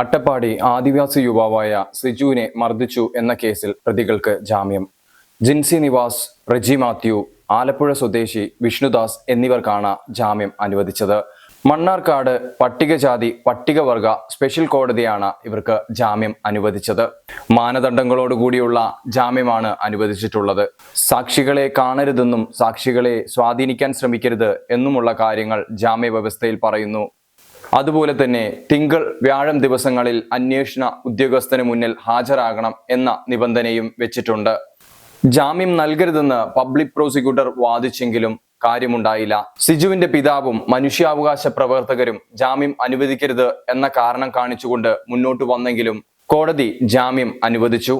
അട്ടപ്പാടി ആദിവാസി യുവാവായ സിജുവിനെ മർദ്ദിച്ചു എന്ന കേസിൽ പ്രതികൾക്ക് ജാമ്യം. ജിൻസി നിവാസ് റെജി മാത്യു ആലപ്പുഴ സ്വദേശി വിഷ്ണുദാസ് എന്നിവർക്കാണ് ജാമ്യം അനുവദിച്ചത്. മണ്ണാർക്കാട് പട്ടികജാതി പട്ടികവർഗ സ്പെഷ്യൽ കോടതിയാണ് ഇവർക്ക് ജാമ്യം അനുവദിച്ചത്. മാനദണ്ഡങ്ങളോടുകൂടിയുള്ള ജാമ്യമാണ് അനുവദിച്ചിട്ടുള്ളത്. സാക്ഷികളെ കാണരുതെന്നും സാക്ഷികളെ സ്വാധീനിക്കാൻ ശ്രമിക്കരുത് എന്നുമുള്ള കാര്യങ്ങൾ ജാമ്യ വ്യവസ്ഥയിൽ പറയുന്നു അതുപോലെ തന്നെ തിങ്കൾ വ്യാഴം ദിവസങ്ങളിൽ അന്വേഷണ ഉദ്യോഗസ്ഥന് മുന്നിൽ ഹാജരാകണം എന്ന നിബന്ധനയും വെച്ചിട്ടുണ്ട്. ജാമ്യം നൽകരുതെന്ന് പബ്ലിക് പ്രോസിക്യൂട്ടർ വാദിച്ചെങ്കിലും കാര്യമുണ്ടായില്ല. സിജുവിന്റെ പിതാവും മനുഷ്യാവകാശ പ്രവർത്തകരും ജാമ്യം അനുവദിക്കരുത് എന്ന കാരണം കാണിച്ചുകൊണ്ട് മുന്നോട്ട് വന്നെങ്കിലും കോടതി ജാമ്യം അനുവദിച്ചു.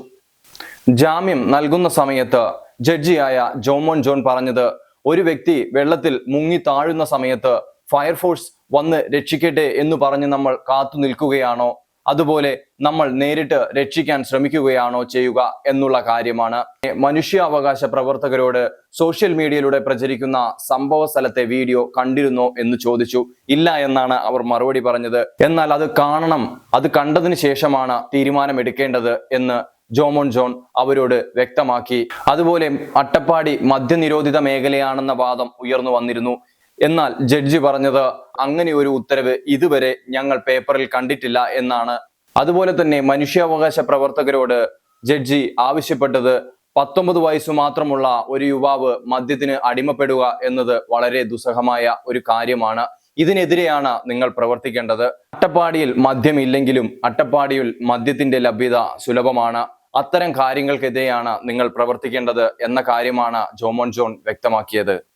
ജാമ്യം നൽകുന്ന സമയത്ത് ജഡ്ജിയായ ജോമോൻ ജോൺ പറഞ്ഞത് ഒരു വ്യക്തി വെള്ളത്തിൽ മുങ്ങി താഴുന്ന സമയത്ത് ഫയർഫോഴ്സ് വന്ന് രക്ഷിക്കട്ടെ എന്ന് പറഞ്ഞ് നമ്മൾ കാത്തു നിൽക്കുകയാണോ? അതുപോലെ നമ്മൾ നേരിട്ട് രക്ഷിക്കാൻ ശ്രമിക്കുകയാണോ ചെയ്യുക എന്നുള്ള കാര്യമാണ്. മനുഷ്യാവകാശ പ്രവർത്തകരോട് സോഷ്യൽ മീഡിയയിലൂടെ പ്രചരിക്കുന്ന സംഭവ സ്ഥലത്തെ വീഡിയോ കണ്ടിരുന്നോ എന്ന് ചോദിച്ചു. ഇല്ല എന്നാണ് അവർ മറുപടി പറഞ്ഞത്. എന്നാൽ അത് കാണണം. അത് കണ്ടതിന് ശേഷമാണ് തീരുമാനമെടുക്കേണ്ടത് എന്ന് ജോമോൺ ജോൺ അവരോട് വ്യക്തമാക്കി. അതുപോലെ അട്ടപ്പാടി മദ്യനിരോധിത മേഖലയാണെന്ന വാദം ഉയർന്നു വന്നിരുന്നു. എന്നാൽ ജഡ്ജി പറഞ്ഞത് അങ്ങനെ ഒരു ഉത്തരവ് ഇതുവരെ ഞങ്ങൾ പേപ്പറിൽ കണ്ടിട്ടില്ല എന്നാണ്. അതുപോലെ തന്നെ മനുഷ്യാവകാശ പ്രവർത്തകരോട് ജഡ്ജി ആവശ്യപ്പെട്ടത് പത്തൊമ്പത് വയസ്സ് മാത്രമുള്ള ഒരു യുവാവ് മദ്യത്തിന് അടിമപ്പെടുക എന്നത് വളരെ ദുസ്സഹമായ ഒരു കാര്യമാണ്. ഇതിനെതിരെയാണ് നിങ്ങൾ പ്രവർത്തിക്കേണ്ടത്. അട്ടപ്പാടിയിൽ മദ്യമില്ലെങ്കിലും അട്ടപ്പാടിയിൽ മദ്യത്തിന്റെ ലഭ്യത സുലഭമാണ്. അത്തരം കാര്യങ്ങൾക്കെതിരെയാണ് നിങ്ങൾ പ്രവർത്തിക്കേണ്ടത് എന്ന കാര്യമാണ് ജോമോൻ ജോൺ വ്യക്തമാക്കിയത്.